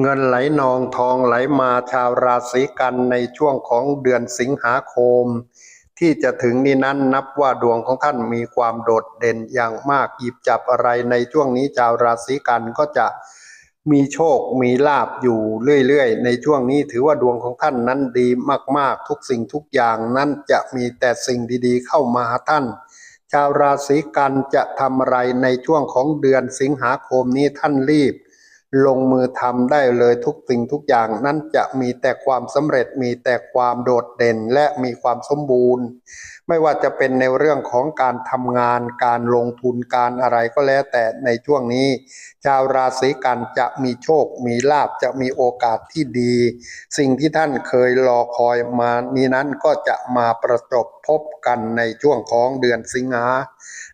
เงินไหลนองทองไหลมาชาวราศีกันในช่วงของเดือนสิงหาคม ที่จะถึงนี้นั้นนับว่าดวงของท่านมีความโดดเด่นอย่างมากหยิบจับอะไรในช่วงนี้ชาวราศีกันก็จะมีโชคมีลาบอยู่เรื่อยๆ ในช่วงนี้ถือว่าดวงของท่านนั้นดีมากๆ ทุกสิ่งทุกอย่างนั้นจะมีแต่สิ่งดีๆ เข้ามาหาท่าน ชาวราศีกันจะทำอะไรในช่วงของเดือนสิงหาคมนี้ท่านรีบ ลงมือทำได้เลยทุกสิ่งทุกอย่างนั้นจะมีแต่ความสำเร็จมีแต่ความโดดเด่นและมีความสมบูรณ์ไม่ว่าจะเป็นในเรื่องของการทำงานการลงทุนการอะไรก็แล้วแต่ในช่วงนี้ ชาวราศีกันจะมีโชค มีลาบจะมีโอกาสที่ดี สิ่งที่ท่านเคยรอคอยมานี้นั้นก็จะมาประจบพบกันในช่วงของเดือนสิงหา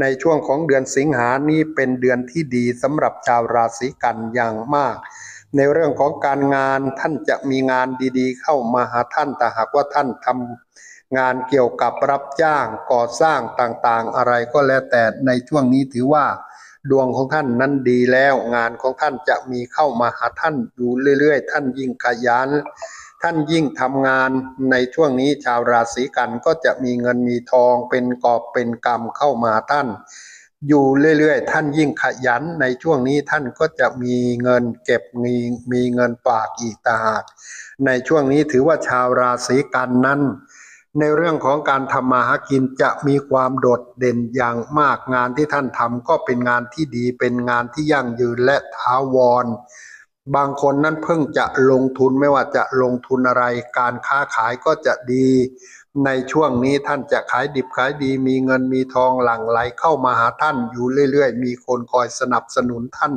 ในช่วงของเดือนสิงหานี้เป็นเดือนที่ดีสำหรับชาวราศีกันอย่างมากในเรื่องของการงานท่านจะมีงานดีๆ เข้ามาหาท่านแต่หากว่าท่านทำ งานเกี่ยวกับรับจ้างก่อสร้างต่างๆ อะไรก็แล้วแต่ในช่วงนี้ถือว่า ดวงของท่านนั้นดีแล้ว งานของท่านจะมีเข้ามาหาท่านอยู่เรื่อย ๆ ท่านยิ่งขยันท่านยิ่งทำงานในช่วงนี้ชาวราศีกันก็จะมีเงินมีทองเป็นกอบเป็นกำเข้ามาท่าน อยู่เรื่อยๆ ท่านยิ่งขยันในช่วงนี้ท่านก็จะมีเงินเก็บมีมีเงินฝากอีกต่างหากในช่วงนี้ถือว่าชาวราศีกันนั้น ในเรื่องของการทำมาหากินจะมีความโดดเด่นอย่างมากงานที่ท่านทำก็เป็นงานที่ดีเป็นงานที่ยั่งยืนและถาวร บางคนนั้นเพิ่งจะลงทุนไม่ว่าจะลงทุนอะไร การค้าขายก็จะดี ในช่วงนี้ท่านจะขายดิบขายดี มีเงินมีทองหลั่งไหลเข้ามาหาท่านอยู่เรื่อยๆ มีคนคอยสนับสนุนท่าน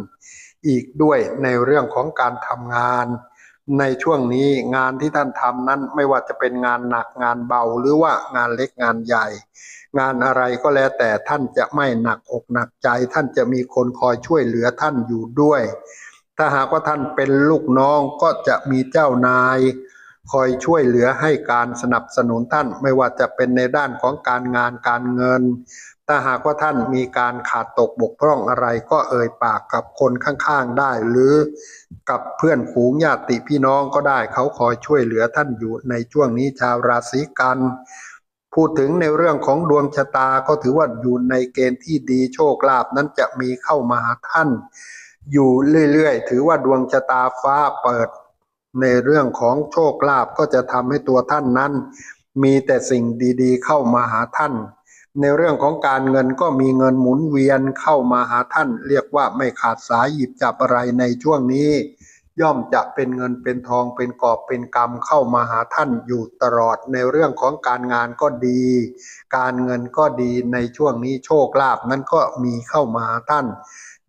อีกด้วยในเรื่องของการทำงาน ในช่วงนี้งานที่ท่านทำนั้นไม่ว่าจะเป็นงานหนักงานเบาหรือว่างานเล็กงานใหญ่ งานอะไรก็แล้วแต่ท่านจะไม่หนักอกหนักใจ ท่านจะมีคนคอยช่วยเหลือท่านอยู่ด้วย ถ้าหากว่าท่านเป็นลูกน้องก็จะมีเจ้านาย คอยช่วยเหลือให้การสนับสนุนท่าน ไม่ว่าจะเป็นในด้านของการงานการเงิน ถ้าหากว่าท่านมีการขาดตกบกพร่องอะไร ก็เอ่ยปากกับคนข้างๆได้ หรือกับเพื่อนฝูงญาติพี่น้องก็ได้ เขาคอยช่วยเหลือท่านอยู่ในช่วงนี้ชาวราศีกันพูดถึงในเรื่องของดวงชะตาก็ถือว่าอยู่ในเกณฑ์ที่ดีโชคลาภนั้นจะมีเข้ามาหาท่าน อยู่เรื่อยๆ ถือว่าดวงชะตาฟ้าเปิด ในเรื่องของโชคลาภก็จะทำให้ตัวท่านนั้น มีแต่สิ่งดีๆ เข้ามาหาท่าน ในเรื่องของการเงินก็มีเงินหมุนเวียนเข้ามาหาท่าน เรียกว่าไม่ขาดสายหยิบจับอะไรในช่วงนี้ ย่อมจะเป็นเงินเป็นทองเป็นกอบเป็นกำเข้ามาหาท่านอยู่ตลอดในเรื่องของการงานก็ดี การเงินก็ดีในช่วงนี้โชคลาภนั้นก็มีเข้ามาหาท่าน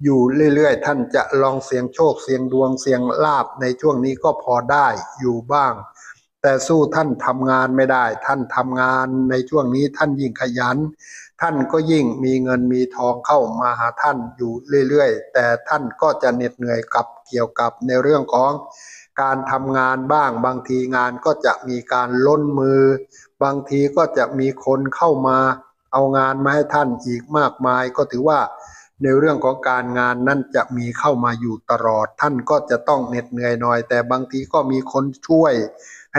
อยู่เรื่อยๆ ท่านจะลองเสียงโชคเสียงดวงเสียงลาบในช่วงนี้ก็พอได้อยู่บ้าง แต่สู้ท่านทำงานไม่ได้ ท่านทำงานในช่วงนี้ท่านยิ่งขยัน ท่านก็ยิ่งมีเงินมีทองเข้ามาหาท่านอยู่เรื่อยๆ แต่ท่านก็จะเหน็ดเหนื่อยกับเกี่ยวกับในเรื่องของการทำงานบ้างบางทีงานก็จะมีการล้นมือ บางทีก็จะมีคนเข้ามาเอางานมาให้ท่านอีกมากมายก็ถือว่าในเรื่องของการงานนั่นจะมีเข้ามาอยู่ตลอด ท่านก็จะต้องเหน็ดเหนื่อยหน่อย แต่บางทีก็มีคนช่วย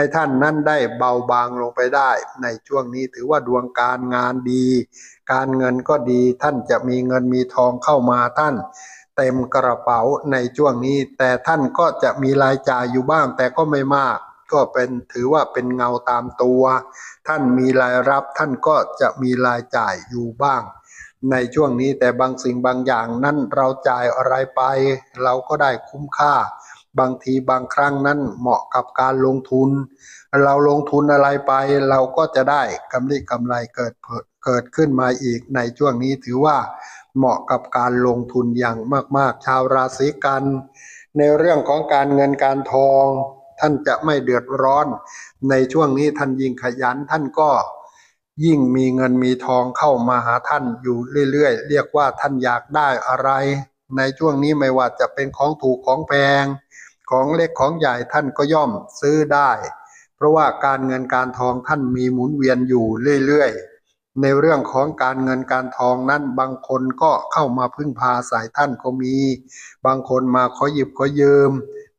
ให้ท่านนั้นได้เบาบางลงไปได้ ในช่วงนี้ถือว่าดวงการงานดี การเงินก็ดีท่านจะมีเงินมีทองเข้ามาท่าน เต็มกระเป๋าในช่วงนี้ แต่ท่านก็จะมีรายจ่ายอยู่บ้างแต่ก็ไม่มาก ก็เป็นถือว่าเป็นเงาตามตัว ท่านมีรายรับท่านก็จะมีรายจ่ายอยู่บ้างในช่วงนี้แต่บางสิ่งบางอย่างนั้นเราจ่ายอะไรไป เราก็ได้คุ้มค่า บางทีบางครั้งนั้นเหมาะกับการลงทุน เราลงทุนอะไรไป เราก็จะได้กำไรกำไรเกิดเกิดขึ้นมาอีกในช่วงนี้ถือว่าเหมาะกับการลงทุนอย่างมาก ๆ ชาวราศีกัน ในเรื่องของการเงินการทอง ท่านจะไม่เดือดร้อน ในช่วงนี้ท่านยิ่งขยันท่านก็ยิ่งมีเงินมีทองเข้ามาหาท่านอยู่เรื่อยๆ เรียกว่าท่านอยากได้อะไร ในช่วงนี้ไม่ว่าจะเป็นของถูกของแพง ของเล็กของใหญ่ท่านก็ย่อมซื้อได้ เพราะว่าการเงินการทองท่านมีหมุนเวียนอยู่เรื่อยๆ ในเรื่องของการเงินการทองนั้นบางคนก็เข้ามาพึ่งพาสายท่านก็มี บางคนมาขอหยิบขอยืม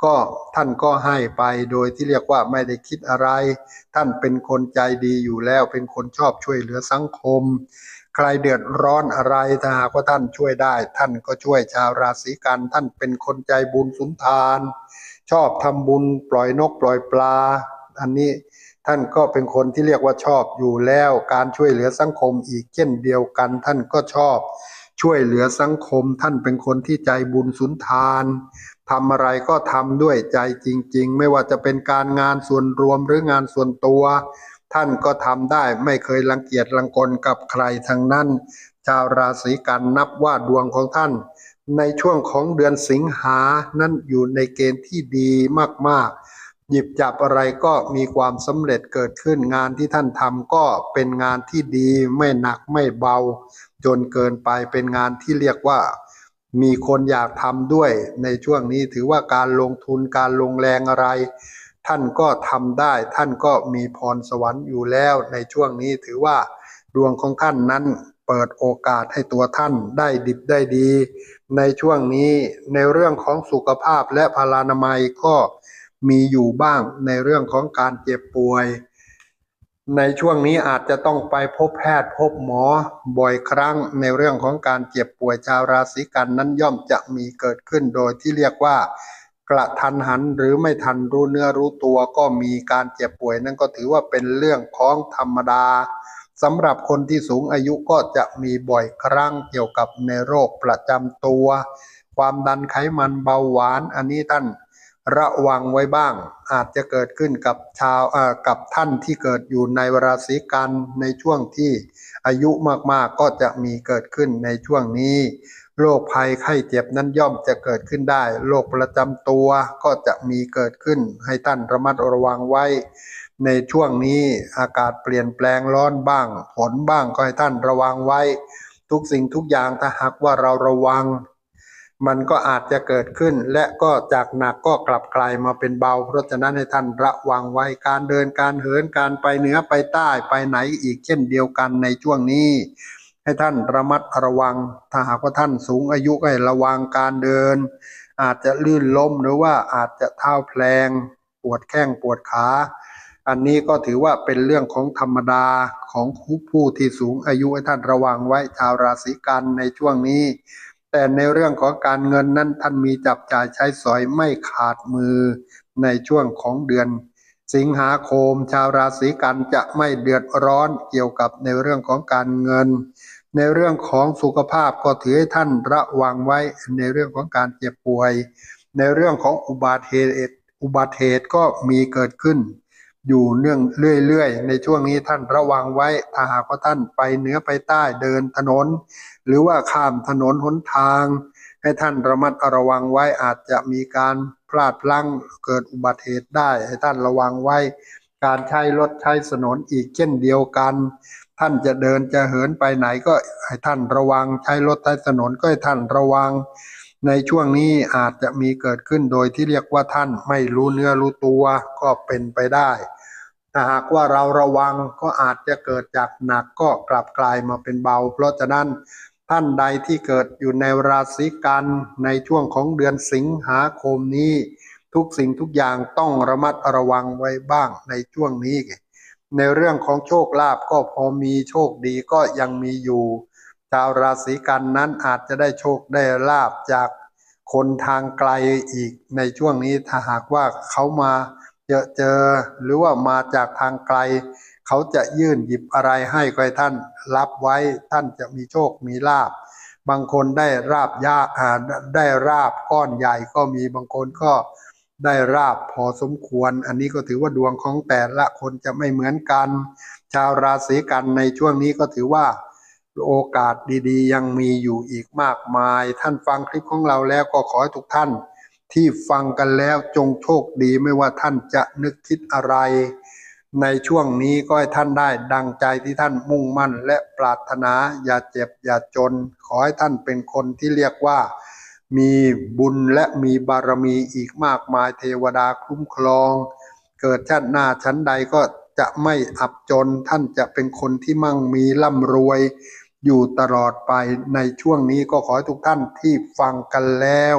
ก็ท่านก็ให้ไปโดยที่เรียกว่าไม่ได้คิดอะไร ท่านเป็นคนใจดีอยู่แล้วเป็นคนชอบช่วยเหลือสังคม ใครเดือดร้อนอะไรถ้าหากว่าท่านช่วยได้ ท่านก็ช่วยชาวราศีกันท่านเป็นคนใจบุญสุนทาน ชอบทำบุญปล่อยนกปล่อยปลา อันนี้ท่านก็เป็นคนที่เรียกว่าชอบอยู่แล้วการช่วยเหลือสังคมอีกเช่นเดียวกัน ท่านก็ชอบ ช่วยเหลือสังคม ท่านเป็นคนที่ใจบุญสุนทานทำอะไรก็ทำด้วยใจจริง ๆ ไม่ว่าจะเป็นการงานส่วนรวมหรืองานส่วนตัว ท่านก็ทำได้ไม่เคยรังเกียจรังกลกับใครทั้งนั้น ชาวราศีกันนับว่าดวงของท่าน ในช่วงของเดือนสิงหานั้นอยู่ในเกณฑ์ที่ดีมากๆ หยิบจับอะไรก็มีความสำเร็จเกิดขึ้นงานที่ท่านทำก็เป็นงานที่ดีไม่หนักไม่เบา จนเกินไปเป็นงานที่เรียกว่า มีคนอยากทำด้วย ในช่วงนี้ถือว่าการลงทุนการลงแรงอะไร ท่านก็ทำได้ ท่านก็มีพรสวรรค์อยู่แล้วในช่วงนี้ถือว่าดวงของท่านนั้นเปิดโอกาสให้ตัวท่านได้ดิบได้ดี ในช่วงนี้ในเรื่องของสุขภาพและพลานามัยก็มีอยู่บ้างในเรื่องของการเจ็บป่วย ในช่วงนี้อาจจะต้องไปพบแพทย์พบหมอบ่อยครั้งในเรื่องของการเจ็บป่วยชาวราศีกันนั้นย่อมจะมีเกิดขึ้นโดยที่เรียกว่า กระทันหันหรือไม่ทันรู้เนื้อรู้ตัวก็มีการเจ็บป่วยนั่นก็ถือว่าเป็นเรื่องของธรรมดาสำหรับคนที่สูงอายุก็จะมีบ่อยครั้งเกี่ยวกับในโรคประจำตัว ความดันไขมันเบาหวาน อันนี้ท่านระวังไว้บ้าง อาจจะเกิดขึ้นกับชาวเอ่อกับท่านที่เกิดอยู่ในราศีกันในช่วงที่อายุมากๆก็จะมีเกิดขึ้นในช่วงนี้ โรคภัยไข้เจ็บนั้นย่อมจะเกิดขึ้นได้ โรคประจำตัวก็จะมีเกิดขึ้น ให้ท่านระมัดระวังไว้ ในช่วงนี้อากาศเปลี่ยนแปลงร้อนบ้าง ฝนบ้างก็ให้ท่านระวังไว้ ทุกสิ่งทุกอย่างถ้าหากว่าเราระวัง มันก็อาจจะเกิดขึ้น และก็จากหนักก็กลับกลายมาเป็นเบา เพราะฉะนั้นให้ท่านระวังไว้การเดินการเหินการไปเหนือไปใต้ไปไหนอีกเช่นเดียวกันในช่วงนี้ ให้ท่านระมัดระวัง ถ้าหากว่าท่านสูงอายุให้ระวังการเดิน อาจจะลื่นล้มหรือว่าอาจจะเท้าแพลง ปวดแข้งปวดขา อันนี้ก็ถือว่าเป็นเรื่องของธรรมดาของผู้ที่สูงอายุให้ท่านระวังไว้ชาวราศีกันในช่วงนี้ แต่ในเรื่องของการเงินนั้นท่านมีจับจ่ายใช้สอยไม่ขาดมือในช่วงของเดือนสิงหาคมชาวราศีกันจะไม่เดือดร้อนเกี่ยวกับในเรื่องของการเงิน ในเรื่องของสุขภาพก็ถือให้ท่านระวังไว้ในเรื่องของการเจ็บป่วย ในเรื่องของอุบัติเหตุอุบัติเหตุก็มีเกิดขึ้น อยู่เนื่องเรื่อยๆ ในช่วงนี้ท่านระวังไว้ถ้าหากว่าท่านไปเหนือไปใต้เดินถนน หรือว่าข้ามถนนหนทาง ให้ท่านระมัดระวังไว้อาจจะมีการพลาดพลั้งเกิดอุบัติเหตุได้ ให้ท่านระวังไว้ การใช้รถใช้ถนนอีกเช่นเดียวกัน ท่านจะเดินจะเหินไปไหนก็ให้ท่านระวังใช้รถใช้ถนนก็ให้ท่านระวัง ในช่วงนี้อาจจะมีเกิดขึ้นโดยที่เรียกว่าท่านไม่รู้เนื้อรู้ตัวก็เป็นไปได้ถ้าหากว่าเราระวังก็อาจจะเกิดจากหนักก็กลับกลายมาเป็นเบา เพราะฉะนั้นท่านใดที่เกิดอยู่ในราศีกันในช่วงของเดือนสิงหาคมนี้ ทุกสิ่งทุกอย่างต้องระมัดระวังไว้บ้างในช่วงนี้ ในเรื่องของโชคลาภก็พอมีโชคดีก็ยังมีอยู่ ชาวราศีกันนั้นอาจจะได้โชคได้ลาบจากคนทางไกลอีกในช่วงนี้ถ้าหากว่าเขามาเจอเจอหรือว่ามาจากทางไกล เขาจะยื่นหยิบอะไรให้ก็ให้ท่านรับไว้ท่านจะมีโชคมีลาบบางคนได้ราบยาอ่าได้ราบก้อนใหญ่ก็มีบางคนก็ ได้ราบพอสมควร อันนี้ก็ถือว่าดวงของแต่ละคนจะไม่เหมือนกัน ชาวราศีกันในช่วงนี้ก็ถือว่าโอกาสดีๆ ยังมีอยู่อีกมากมาย ท่านฟังคลิปของเราแล้วก็ขอให้ทุกท่าน ที่ฟังกันแล้วจงโชคดีไม่ว่าท่านจะนึกคิดอะไร ในช่วงนี้ก็ให้ท่านได้ดังใจที่ท่านมุ่งมั่นและปรารถนาอย่าเจ็บอย่าจน ขอให้ท่านเป็นคนที่เรียกว่า มีบุญและมีบารมีอีกมากมายเทวดาคุ้มครอง เกิดชาติหน้าชั้นใดก็จะไม่อับจนท่านจะเป็นคนที่มั่งมีร่ำรวยอยู่ตลอดไปในช่วงนี้ก็ขอให้ทุกท่านที่ฟังกันแล้ว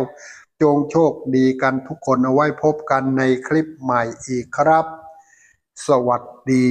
จงโชคดีกันทุกคนเอาไว้พบกันในคลิปใหม่อีกครับ สวัสดี